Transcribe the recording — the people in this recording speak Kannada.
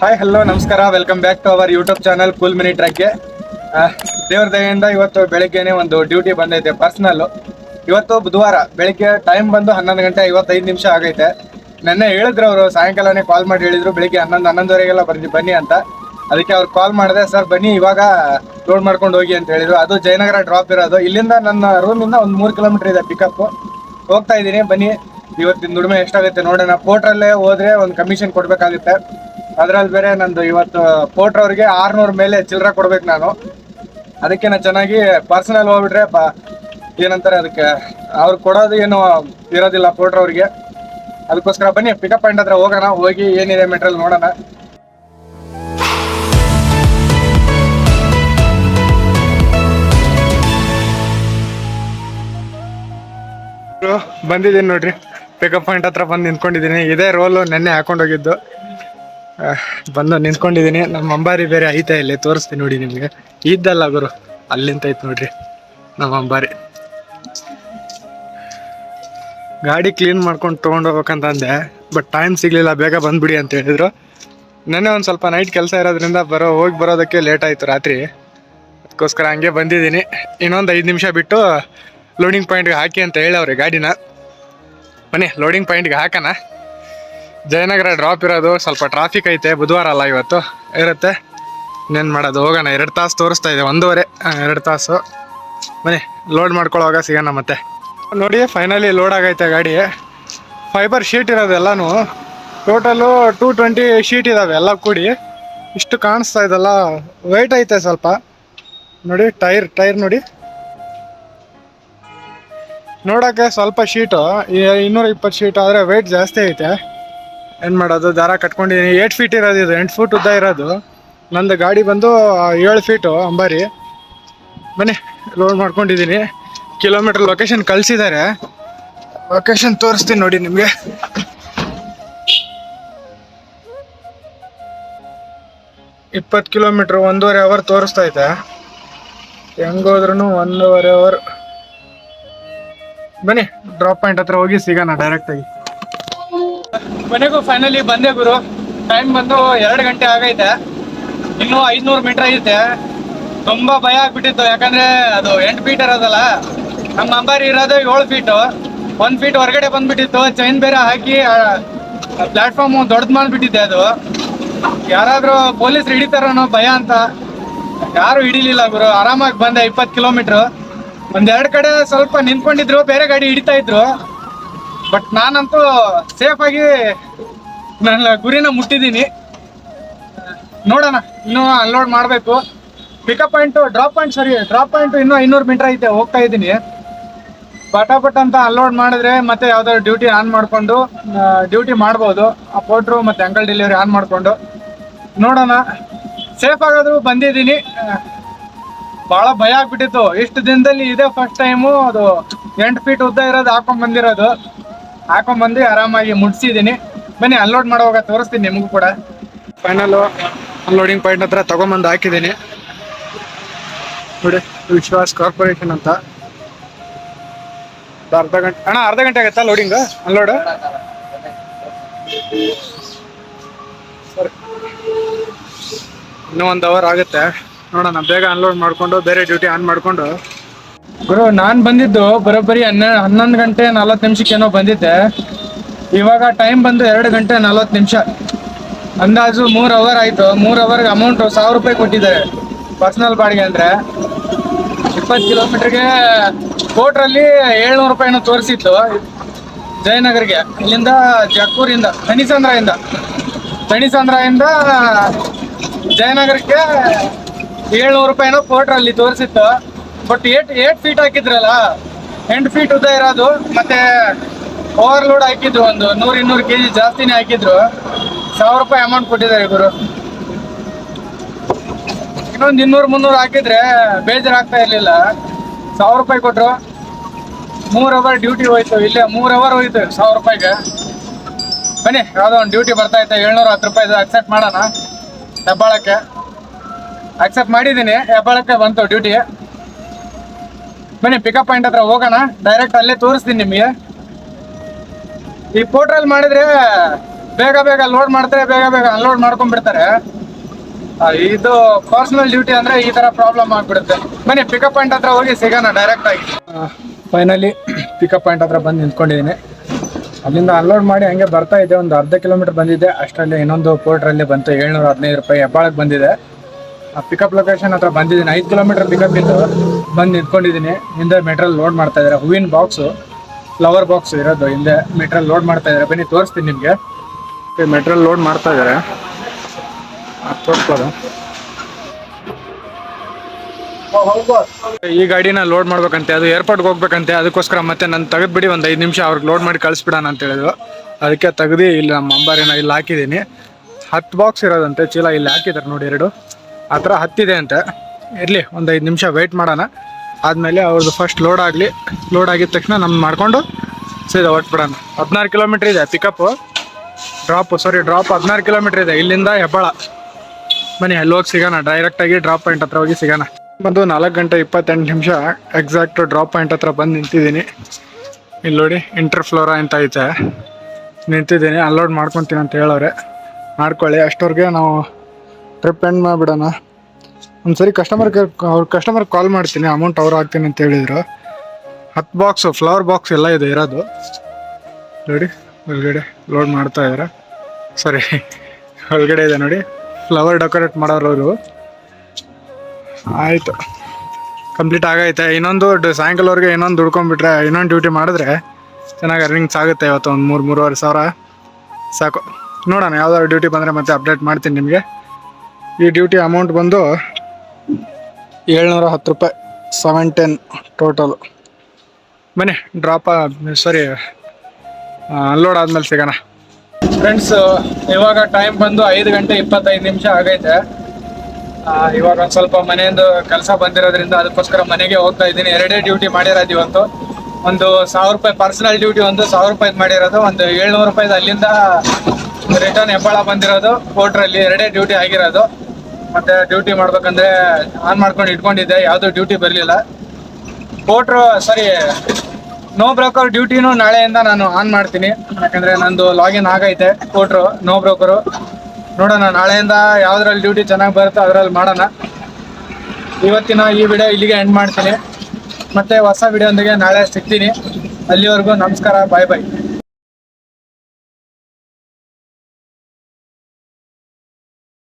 ಹಾಯ್ ಹಲೋ ನಮಸ್ಕಾರ. Welcome back to our YouTube channel cool mini ಟ್ರಕ್ಗೆ ದೇವ್ರ ದಯೆಯಿಂದ ಇವತ್ತು ಬೆಳಗ್ಗೆನೆ ಒಂದು ಡ್ಯೂಟಿ ಬಂದೈತೆ ಪರ್ಸ್ನಲ್ಲು ಇವತ್ತು ಬುಧವಾರ, ಬೆಳಿಗ್ಗೆ ಟೈಮ್ ಬಂದು ಹನ್ನೊಂದು ಗಂಟೆ ಐವತ್ತೈದು ನಿಮಿಷ ಆಗೈತೆ. ನೆನ್ನೆ ಹೇಳಿದ್ರು ಅವರು, ಸಾಯಂಕಾಲನೇ ಕಾಲ್ ಮಾಡಿ ಹೇಳಿದ್ರು, ಬೆಳಿಗ್ಗೆ ಹನ್ನೊಂದು, ಹನ್ನೊಂದುವರೆಗೆಲ್ಲ ಬರ್ತೀವಿ ಬನ್ನಿ ಅಂತ. ಅದಕ್ಕೆ ಅವ್ರು ಕಾಲ್ ಮಾಡಿದೆ, ಸರ್, ಬನ್ನಿ, ಇವಾಗ ಲೋಡ್ ಮಾಡ್ಕೊಂಡು ಹೋಗಿ ಅಂತ ಹೇಳಿದ್ರು. ಅದು ಜಯನಗರ ಡ್ರಾಪ್ ಇರೋದು. ಇಲ್ಲಿಂದ ನನ್ನ ರೂಮಿಂದ ಒಂದು ಮೂರು ಕಿಲೋಮೀಟರ್ ಇದೆ ಪಿಕಪ್ ಹೋಗ್ತಾ ಇದ್ದೀನಿ, ಬನ್ನಿ. ಇವತ್ತಿನ ದುಡಿಮೆ ಎಷ್ಟಾಗುತ್ತೆ ನೋಡೋಣ. ಪೋರ್ಟ್ರಲ್ಲೇ ಹೋದ್ರೆ ಒಂದು ಕಮಿಷನ್ ಕೊಡ್ಬೇಕಾಗುತ್ತೆ. ಅದ್ರಲ್ಲಿ ಬೇರೆ ನಂದು ಇವತ್ತು ಪೋಟ್ರವ್ರಿಗೆ ಆರ್ನೂರ್ ಮೇಲೆ ಚಿಲ್ಲರೆ ಕೊಡ್ಬೇಕು ನಾನು. ಅದಕ್ಕೆ ನಾನು ಚೆನ್ನಾಗಿ ಪರ್ಸನಲ್ ಹೋಗ್ಬಿಟ್ರೆ ಬ ಏನಂತಾರೆ ಅದಕ್ಕೆ ಅವ್ರು ಕೊಡೋದು ಏನು ಇರೋದಿಲ್ಲ ಪೋಟ್ರವ್ರಿಗೆ ಅದಕ್ಕೋಸ್ಕರ ಬನ್ನಿ ಪಿಕಪ್ ಪಾಯಿಂಟ್ ಹತ್ರ ಹೋಗೋಣ ಹೋಗಿ ಏನಿದೆ ಮೆಟೀರಿಯಲ್ ನೋಡೋಣ. ಬಂದಿದ್ದೀನಿ ನೋಡ್ರಿ. ಪಿಕಪ್ ಪಾಯಿಂಟ್ ಹತ್ರ ಬಂದು ನಿಂತ್ಕೊಂಡಿದ್ದೀನಿ. ಇದೇ ರೋಲು ನೆನ್ನೆ ಹಾಕೊಂಡು ಹೋಗಿದ್ದು ಆ, ಬಂದು ನಿಂತ್ಕೊಂಡಿದ್ದೀನಿ. ನಮ್ಮ ಅಂಬಾರಿ ಬೇರೆ ಐತೆ ಇಲ್ಲಿ, ತೋರಿಸ್ತೀನಿ ನೋಡಿ ನಿಮಗೆ. ಇದ್ದಲ್ಲ ಗುರು, ಅಲ್ಲಿಂತ ಐತೆ ನೋಡ್ರಿ ನಮ್ಮ ಅಂಬಾರಿ. ಗಾಡಿ ಕ್ಲೀನ್ ಮಾಡ್ಕೊಂಡು ತೊಗೊಂಡು ಹೋಗ್ಬೇಕಂತ ಅಂದೆ ಬಟ್ ಟೈಮ್ ಸಿಗ್ಲಿಲ್ಲ, ಬೇಗ ಬಂದ್ಬಿಡಿ ಅಂತ ಹೇಳಿದ್ರು. ನೆನ್ನೆ ಒಂದು ಸ್ವಲ್ಪ ನೈಟ್ ಕೆಲಸ ಇರೋದ್ರಿಂದ ಬರೋ, ಹೋಗಿ ಬರೋದಕ್ಕೆ ಲೇಟ್ ಆಯಿತು ರಾತ್ರಿ. ಅದಕ್ಕೋಸ್ಕರ ಹಂಗೆ ಬಂದಿದ್ದೀನಿ. ಇನ್ನೊಂದು ಐದು ನಿಮಿಷ ಬಿಟ್ಟು ಲೋಡಿಂಗ್ ಪಾಯಿಂಟ್ಗೆ ಹಾಕಿ ಅಂತ ಹೇಳವ್ರಿ ಗಾಡಿನ. ಬನ್ನಿ ಲೋಡಿಂಗ್ ಪಾಯಿಂಟ್ಗೆ ಹಾಕೋಣ. ಜಯನಗರ ಡ್ರಾಪ್ ಇರೋದು. ಸ್ವಲ್ಪ ಟ್ರಾಫಿಕ್ ಐತೆ. ಬುಧವಾರ ಅಲ್ಲ ಇವತ್ತು. ಇರುತ್ತೆ. ಇನ್ನೇನು ಮಾಡೋದು? ಹೋಗೋಣ. ಎರಡು ತಾಸು ತೋರಿಸ್ತಾ ಇದೆ. ಒಂದೂವರೆ ಎರಡು ತಾಸು. ಬನ್ನಿ ಲೋಡ್ ಮಾಡ್ಕೊಳ್ಳೋವಾಗ ಸಿಗೋಣ ಮತ್ತೆ. ನೋಡಿ ಫೈನಲಿ ಲೋಡ್ ಆಗೈತೆ ಗಾಡಿ. ಫೈಬರ್ ಶೀಟ್ ಇರೋದು ಎಲ್ಲನೂ. ಟೋಟಲು ಟೂ ಟ್ವೆಂಟಿ ಶೀಟ್ ಇದಾವೆ, ಎಲ್ಲ ಕೂಡಿ. ಇಷ್ಟು ಕಾಣಿಸ್ತಾ ಇದೆಲ್ಲ. ವೆಯ್ಟ್ ಐತೆ ಸ್ವಲ್ಪ. ನೋಡಿ ಟೈರ್ ಟೈರ್ ನೋಡಿ. ನೋಡೋಕ್ಕೆ ಸ್ವಲ್ಪ ಶೀಟು ಇನ್ನೂರ ಇಪ್ಪತ್ತು ಶೀಟ್ ಆದರೆ ವೆಯ್ಟ್ ಜಾಸ್ತಿ ಐತೆ. ಏನು ಮಾಡೋದು? ದಾರ ಕಟ್ಕೊಂಡಿದ್ದೀನಿ ಏಟ್ ಫೀಟ್ ಇರೋದು ಇದು. ಎಂಟು ಫೂಟ್ ಉದ್ದ ಇರೋದು. ನಂದು ಗಾಡಿ ಬಂದು ಏಳು ಫೀಟು ಅಂಬಾರಿ. ಬನ್ನಿ ಲೋಡ್ ಮಾಡ್ಕೊಂಡಿದ್ದೀನಿ ಕಿಲೋಮೀಟ್ರ್ ಲೊಕೇಶನ್ ಕಳಿಸಿದ್ದಾರೆ ಲೊಕೇಶನ್ ತೋರಿಸ್ತೀನಿ ನೋಡಿ ನಿಮಗೆ. ಇಪ್ಪತ್ತು ಕಿಲೋಮೀಟ್ರ್ ಒಂದೂವರೆ ಅವರ್ ತೋರಿಸ್ತಾ ಐತೆ ಹೆಂಗೋದ್ರೂ ಒಂದೂವರೆ ಅವರ್ ಬನ್ನಿ ಡ್ರಾಪ್ ಪಾಯಿಂಟ್ ಹತ್ರ ಹೋಗಿ ಸಿಗೋಣ ಡೈರೆಕ್ಟಾಗಿ ಮನೆಗೂ ಫೈನಲಿ ಬಂದೆ ಗುರು. ಟೈಮ್ ಬಂದು ಎರಡು ಗಂಟೆ ಆಗೈತೆ. ಇನ್ನೂ ಐದ್ನೂರು ಮೀಟರ್ ಐತೆ. ತುಂಬಾ ಭಯ ಆಗ್ಬಿಟ್ಟಿತ್ತು. ಯಾಕಂದ್ರೆ ಅದು ಎಂಟು ಫೀಟ್ ಇರೋದಲ್ಲ. ನಮ್ಮ ಅಂಬಾರಿ ಇರೋದು ಏಳು ಫೀಟು ಒಂದ್ ಫೀಟ್ ಹೊರಗಡೆ ಬಂದ್ಬಿಟ್ಟಿತ್ತು. ಚೈನ್ ಬೇರೆ ಹಾಕಿ ಪ್ಲಾಟ್ಫಾರ್ಮ್ ದೊಡ್ಡದು ಮಾಡ್ಬಿಟ್ಟಿದ್ದೆ ಅದು. ಯಾರಾದ್ರೂ ಪೊಲೀಸ್ ಹಿಡಿತಾರನೋ ಭಯ ಅಂತ. ಯಾರು ಹಿಡಿಲಿಲ್ಲ ಗುರು. ಆರಾಮಾಗಿ ಬಂದೆ ಇಪ್ಪತ್ತು ಕಿಲೋಮೀಟ್ರು ಒಂದೆರಡು ಕಡೆ ಸ್ವಲ್ಪ ನಿಂತ್ಕೊಂಡಿದ್ರು, ಬೇರೆ ಗಾಡಿ ಹಿಡಿತಾ ಇದ್ರು. ಬಟ್ ನಾನಂತೂ ಸೇಫ್ ಆಗಿ ನನ್ನ ಗುರಿನ ಮುಟ್ಟಿದ್ದೀನಿ. ನೋಡೋಣ, ಇನ್ನೂ ಅನ್ಲೋಡ್ ಮಾಡಬೇಕು. ಪಿಕಪ್ ಪಾಯಿಂಟು ಡ್ರಾಪ್ ಪಾಯಿಂಟ್ ಸರಿ ಡ್ರಾಪ್ ಪಾಯಿಂಟ್ ಇನ್ನೂ ಐನೂರು ಮೀಟರ್ ಐತೆ, ಹೋಗ್ತಾ ಇದ್ದೀನಿ. ಪಟಾಪಟ್ ಅಂತ ಅನ್ಲೋಡ್ ಮಾಡಿದ್ರೆ ಮತ್ತೆ ಯಾವ್ದಾದ್ರು ಡ್ಯೂಟಿ ಆನ್ ಮಾಡಿಕೊಂಡು ಡ್ಯೂಟಿ ಮಾಡ್ಬೋದು. ಆ ಪೋಟ್ರು ಮತ್ತು ಅಂಕಲ್ ಡೆಲಿವರಿ ಆನ್ ಮಾಡಿಕೊಂಡು. ನೋಡೋಣ ಸೇಫ್ ಆಗಾದರೂ ಬಂದಿದ್ದೀನಿ. ಭಾಳ ಭಯ ಆಗ್ಬಿಟ್ಟಿತ್ತು. ಇಷ್ಟು ದಿನದಲ್ಲಿ ಇದೇ ಫಸ್ಟ್ ಟೈಮು ಅದು ಎಂಟು ಫೀಟ್ ಉದ್ದ ಇರೋದು, ಹಾಕೊಂಡು ಬಂದಿರೋದು. ಹಾಕೊಂಡ್ ಬಂದು ಆರಾಮಾಗಿ ಮುಟ್ಸಿದ್ದೀನಿ. ಬನ್ನಿ ಅನ್ಲೋಡ್ ಮಾಡುವಾಗ ತೋರಿಸ್ತೀನಿ ನಿಮಗೂ ಕೂಡ. ಫೈನಲ್ ಅನ್ಲೋಡಿಂಗ್ ಪಾಯಿಂಟ್ ಹತ್ರ ತಗೊಂಬಂದು ಹಾಕಿದ್ದೀನಿ. ನೋಡಿ ವಿಶ್ವಾಸ್ ಕಾರ್ಪೊರೇಷನ್ ಅಂತ. ಅರ್ಧ ಗಂಟೆ ಅಣ್ಣ, ಅರ್ಧ ಗಂಟೆ ಆಗುತ್ತಾ ಲೋಡಿಂಗ್ ಅನ್ಲೋಡ್ ಇನ್ನೂ ಒಂದು ಅವರ್ ಆಗುತ್ತೆ. ನೋಡೋಣ, ಬೇಗ ಅನ್ಲೋಡ್ ಮಾಡಿಕೊಂಡು, ಬೇರೆ ಡ್ಯೂಟಿ ಆನ್ ಮಾಡ್ಕೊಂಡು. ಗುರು, ನಾನು ಬಂದಿದ್ದು ಬರೋಬ್ಬರಿ ಹನ್ನೆ, ಹನ್ನೊಂದು ಗಂಟೆ ನಲ್ವತ್ತು ನಿಮಿಷಕ್ಕೇನೋ ಬಂದಿದ್ದೆ. ಇವಾಗ ಟೈಮ್ ಬಂದು ಎರಡು ಗಂಟೆ ನಲ್ವತ್ತು ನಿಮಿಷ. ಅಂದಾಜು ಮೂರು ಅವರ್ ಆಯಿತು. ಮೂರು ಅವರ್ಗೆ ಅಮೌಂಟು ಸಾವಿರ ರೂಪಾಯಿ ಕೊಟ್ಟಿದ್ದಾರೆ ಪರ್ಸನಲ್ ಬಾಡಿಗೆ ಅಂದರೆ. ಇಪ್ಪತ್ತು ಕಿಲೋಮೀಟ್ರಿಗೆ ಕೋಟ್ರಲ್ಲಿ ಏಳ್ನೂರು ರೂಪಾಯಿನೂ ತೋರಿಸಿತ್ತು ಜಯನಗರ್ಗೆ. ಇಲ್ಲಿಂದ ಜಕ್ಕೂರಿಂದ ತಣಿಸಂದ್ರದಿಂದ ತಣಿಸಂದ್ರದಿಂದ ಜಯನಗರಕ್ಕೆ ಏಳ್ನೂರು ರೂಪಾಯಿನೋ ಕೋಟ್ರಲ್ಲಿ ತೋರಿಸಿತ್ತು. ಬಟ್ ಏಟ್ ಏಟ್ ಫೀಟ್ ಹಾಕಿದ್ರಲ್ಲ? ಎಂಟು ಫೀಟ್ ಉದ್ದ ಇರೋದು. ಮತ್ತೆ ಓವರ್ಲೋಡ್ ಹಾಕಿದ್ರು ಒಂದು. ನೂರು ಇನ್ನೂರು ಕೆ ಜಿ ಜಾಸ್ತಿನೇ ಹಾಕಿದ್ರು. ಸಾವಿರ ರೂಪಾಯಿ ಅಮೌಂಟ್ ಕೊಟ್ಟಿದ್ದಾರೆ ಇಬ್ಬರು ಇನ್ನೊಂದು ಇನ್ನೂರು ಮುನ್ನೂರು ಹಾಕಿದ್ರೆ ಬೇಜಾರಾಗ್ತಾ ಇರಲಿಲ್ಲ. ಸಾವಿರ ರೂಪಾಯಿ ಕೊಟ್ಟರು ಮೂರು ಅವರ್ ಡ್ಯೂಟಿ ಹೋಯ್ತು. ಇಲ್ಲೇ ಮೂರು ಅವರ್ ಹೋಯ್ತು ಸಾವಿರ ರೂಪಾಯಿಗೆ. ಬನ್ನಿ, ಯಾವುದೋ ಒಂದು ಡ್ಯೂಟಿ ಬರ್ತಾ ಇತ್ತು. ಏಳ್ನೂರ ಹತ್ತು ರೂಪಾಯಿ ಅಕ್ಸೆಪ್ಟ್ ಮಾಡೋಣ. ಹೆಬ್ಬಾಳಕ್ಕೆ. ಅಕ್ಸೆಪ್ಟ್ ಮಾಡಿದ್ದೀನಿ. ಹೆಬ್ಬಾಳಕ್ಕೆ ಬಂತು ಡ್ಯೂಟಿ ಬನ್ನಿ ಪಿಕಪ್ ಪಾಯಿಂಟ್ ಹತ್ರ ಹೋಗೋಣ. ಡೈರೆಕ್ಟ್ ಅಲ್ಲೇ ತೋರಿಸ್ತೀನಿ ನಿಮಗೆ. ಈ ಪೋರ್ಟ್ರಲ್ಲಿ ಮಾಡಿದ್ರೆ ಬೇಗ ಬೇಗ ಲೋಡ್ ಮಾಡ್ತಾರೆ, ಬೇಗ ಬೇಗ ಅನ್ಲೋಡ್ ಮಾಡ್ಕೊಂಡ್ಬಿಡ್ತಾರೆ. ಇದು ಪರ್ಸನಲ್ ಡ್ಯೂಟಿ ಅಂದ್ರೆ ಈ ತರ ಪ್ರಾಬ್ಲಮ್ ಆಗ್ಬಿಡುತ್ತೆ. ಬನ್ನಿ ಪಿಕಪ್ ಪಾಯಿಂಟ್ ಹತ್ರ ಹೋಗಿ ಸಿಗೋಣ ಡೈರೆಕ್ಟ್ ಆಗಿ. ಫೈನಲಿ ಪಿಕಪ್ ಪಾಯಿಂಟ್ ಹತ್ರ ಬಂದು ನಿಂತ್ಕೊಂಡಿದ್ದೀನಿ. ಅಲ್ಲಿಂದ ಅನ್ಲೋಡ್ ಮಾಡಿ ಹಂಗೆ ಬರ್ತಾ ಇದೆ ಒಂದು ಅರ್ಧ ಕಿಲೋಮೀಟರ್ ಬಂದಿದೆ ಅಷ್ಟರಲ್ಲಿ ಇನ್ನೊಂದು ಪೋರ್ಟ್ರಲ್ಲಿ ಬಂತು, ಏಳ್ನೂರ ಹದಿನೈದು ರೂಪಾಯಿ ಹೆಬ್ಬಾಳಕ್ಕೆ ಬಂದಿದೆ. ಪಿಕಪ್ ಲೊಕೇಶನ್ ಹತ್ರ ಬಂದಿದ್ದೀನಿ. ಐದು ಕಿಲೋಮೀಟರ್ ಪಿಕಪ್ ಇದ್ದು ಬಂದು ನಿಂತ್ಕೊಂಡಿದ್ದೀನಿ. ಹಿಂದೆ ಮೆಟ್ರಲ್ ಲೋಡ್ ಮಾಡ್ತಾ ಇದ್ದಾರೆ. ಹೂವಿನ ಬಾಕ್ಸು ಫ್ಲವರ್ ಬಾಕ್ಸ್ ಇರೋದು ಹಿಂದೆ ಮೆಟ್ರಲ್ ಲೋಡ್ ಮಾಡ್ತಾ ಇದ್ದಾರೆ. ಬನ್ನಿ, ತೋರಿಸ್ತೀನಿ ನಿಮಗೆ. ಮೆಟ್ರಲ್ ಲೋಡ್ ಮಾಡ್ತಾ ಇದ್ದಾರೆ. ತೋರಿಸ್ಬೋದು. ಈ ಗಾಡಿನ ಲೋಡ್ ಮಾಡ್ಬೇಕಂತೆ, ಅದು ಏರ್ಪೋರ್ಟ್ಗೆ ಹೋಗ್ಬೇಕಂತೆ. ಅದಕ್ಕೋಸ್ಕರ ಮತ್ತೆ ನಾನು ತೆಗೆದ್ಬಿಡಿ ಒಂದು ಐದು ನಿಮಿಷ ಅವ್ರಿಗೆ ಲೋಡ್ ಮಾಡಿ ಕಳಿಸ್ಬಿಡೋಣ ಅಂತ ಹೇಳಿದ್ರು. ಅದಕ್ಕೆ ತೆಗ್ದು ಇಲ್ಲಿ ನಮ್ಮ ಅಂಬಾರಿನ ಇಲ್ಲಿ ಹಾಕಿದ್ದೀನಿ. ಹತ್ತು ಬಾಕ್ಸ್ ಇರೋದಂತೆ. ಚೀಲ ಇಲ್ಲಿ ಹಾಕಿದ್ದಾರೆ ನೋಡಿ, ಎರಡು. ಆ ಥರ ಹತ್ತಿದೆ ಅಂತೆ. ಇರಲಿ, ಒಂದು ಐದು ನಿಮಿಷ ವೆಯ್ಟ್ ಮಾಡೋಣ. ಆದಮೇಲೆ ಅವ್ರದ್ದು ಫಸ್ಟ್ ಲೋಡ್ ಆಗಲಿ. ಲೋಡ್ ಆಗಿದ ತಕ್ಷಣ ನಮ್ಮ ಮಾಡಿಕೊಂಡು ಸೀದಾ ಹೊಟ್ಬಿಡೋಣ ಹದಿನಾರು ಕಿಲೋಮೀಟ್ರ್ ಇದೆ ಪಿಕಪ್ಪು ಡ್ರಾಪು ಸಾರಿ ಡ್ರಾಪ್ ಹದಿನಾರು ಕಿಲೋಮೀಟ್ರ್ ಇದೆ. ಇಲ್ಲಿಂದ ಹೆಬ್ಬಾಳ. ಬನ್ನಿ, ಅಲ್ಲಿ ಹೋಗಿ ಸಿಗೋಣ. ಡೈರೆಕ್ಟಾಗಿ ಡ್ರಾಪ್ ಪಾಯಿಂಟ್ ಹತ್ರ ಹೋಗಿ ಸಿಗೋಣ. ಬಂದು ನಾಲ್ಕು ಗಂಟೆ ಇಪ್ಪತ್ತೆಂಟು ನಿಮಿಷ ಎಕ್ಸಾಕ್ಟ್ ಡ್ರಾಪ್ ಪಾಯಿಂಟ್ ಹತ್ರ ಬಂದು ನಿಂತಿದ್ದೀನಿ. ಇಲ್ಲಿ ನೋಡಿ ಇಂಟರ್ ಫ್ಲೋರಾ ಅಂತ ಐತೆ. ನಿಂತಿದ್ದೀನಿ ಅನ್ಲೋಡ್ ಮಾಡ್ಕೊತೀನಿ ಅಂತ ಹೇಳೋರೆ. ಮಾಡ್ಕೊಳ್ಳಿ, ಅಷ್ಟೊರಿಗೆ ನಾವು ಟ್ರಿಪ್ ಎಂಡ್ ಮಾಡಿಬಿಡೋಣ. ಒಂದು ಸರಿ ಕಸ್ಟಮರ್ ಕೇರ್ ಅವ್ರ ಕಸ್ಟಮರ್ ಕಾಲ್ ಮಾಡ್ತೀನಿ ಅಮೌಂಟ್ ಅವ್ರು ಹಾಕ್ತೀನಿ ಅಂತ ಹೇಳಿದರು. ಹತ್ತು ಬಾಕ್ಸು ಫ್ಲವರ್ ಬಾಕ್ಸ್ ಎಲ್ಲ ಇದೆ, ಇರೋದು. ನೋಡಿ, ಒಳಗಡೆ ಲೋಡ್ ಮಾಡ್ತಾ ಇದ್ದಾರೆ ಸರಿ, ಒಳಗಡೆ ಇದೆ ನೋಡಿ. ಫ್ಲವರ್ ಡೆಕೋರೇಟ್ ಮಾಡೋರು ಆಯಿತು. ಕಂಪ್ಲೀಟ್ ಆಗೈತೆ. ಇನ್ನೊಂದು ಸಾಯಂಕಾಲವರೆಗೆ ಇನ್ನೊಂದು ದುಡ್ಕೊಂಡ್ಬಿಟ್ರೆ, ಇನ್ನೊಂದು ಡ್ಯೂಟಿ ಮಾಡಿದ್ರೆ ಚೆನ್ನಾಗಿ ಅರ್ನಿಂಗ್ಸ್ ಆಗುತ್ತೆ ಇವತ್ತು ಒಂದು ಮೂರು, ಮೂರುವರೆ ಸಾವಿರ. ಸಾಕು. ನೋಡೋಣ, ಯಾವ್ದಾದ್ರು ಡ್ಯೂಟಿ ಬಂದರೆ ಮತ್ತೆ ಅಪ್ಡೇಟ್ ಮಾಡ್ತೀನಿ ನಿಮಗೆ. ಈ ಡ್ಯೂಟಿ ಅಮೌಂಟ್ ಬಂದು ಏಳ್ನೂರ ಹತ್ತು ರೂಪಾಯಿ ಸೆವೆನ್ ಟೆನ್ ಟೋಟಲು ಬನ್ನಿ ಡ್ರಾಪ್ ಸಾರಿ ಅನ್ಲೋಡ್ ಆದ್ಮೇಲೆ ಸಿಗೋಣ. ಫ್ರೆಂಡ್ಸ್ ಇವಾಗ ಟೈಮ್ ಬಂದು ಐದು ಗಂಟೆ ಇಪ್ಪತ್ತೈದು ನಿಮಿಷ ಆಗೈತೆ. ಇವಾಗ ಒಂದು ಸ್ವಲ್ಪ ಮನೆಯಿಂದ ಕೆಲಸ ಬಂದಿರೋದ್ರಿಂದ ಅದಕ್ಕೋಸ್ಕರ ಮನೆಗೆ ಹೋಗ್ತಾ ಇದ್ದೀನಿ. ಎರಡೇ ಡ್ಯೂಟಿ ಮಾಡಿರೋದು ಇವತ್ತು. ಒಂದು ಸಾವಿರ ರೂಪಾಯಿ ಪರ್ಸನಲ್ ಡ್ಯೂಟಿ ಒಂದು ಸಾವಿರ ರೂಪಾಯಿ ಮಾಡಿರೋದು. ಒಂದು ಏಳ್ನೂರು ರೂಪಾಯಿದು ಅಲ್ಲಿಂದ ರಿಟರ್ನ್ ಹೆಬ್ಬಾಳ ಬಂದಿರೋದು. ಕೋರ್ಟ್ರಲ್ಲಿ ಎರಡೇ ಡ್ಯೂಟಿ ಆಗಿರೋದು. ಮತ್ತೆ ಡ್ಯೂಟಿ ಮಾಡ್ಬೇಕಂದ್ರೆ ಆನ್ ಮಾಡ್ಕೊಂಡು ಇಟ್ಕೊಂಡಿದ್ದೆ, ಯಾವುದೂ ಡ್ಯೂಟಿ ಬರಲಿಲ್ಲ. ಕೋಟ್ರು ಸರಿ ನೋ ಬ್ರೋಕರ್ ಡ್ಯೂಟಿನೂ ನಾಳೆಯಿಂದ ನಾನು ಆನ್ ಮಾಡ್ತೀನಿ. ಯಾಕಂದ್ರೆ ನಂದು ಲಾಗಿನ್ ಆಗೈತೆ ಕೋಟ್ರು ನೋ ಬ್ರೋಕರು ನೋಡೋಣ, ನಾಳೆಯಿಂದ ಯಾವ್ದ್ರಲ್ಲಿ ಡ್ಯೂಟಿ ಚೆನ್ನಾಗಿ ಬರುತ್ತೋ ಅದ್ರಲ್ಲಿ ಮಾಡೋಣ. ಇವತ್ತಿನ ಈ ವಿಡಿಯೋ ಇಲ್ಲಿಗೆ ಎಂಡ್ ಮಾಡ್ತೀನಿ. ಮತ್ತೆ ಹೊಸ ವಿಡಿಯೋದೊಂದಿಗೆ ನಾಳೆ ಸಿಗ್ತೀನಿ. ಅಲ್ಲಿವರೆಗೂ ನಮಸ್ಕಾರ ಬಾಯ್ ಬಾಯ್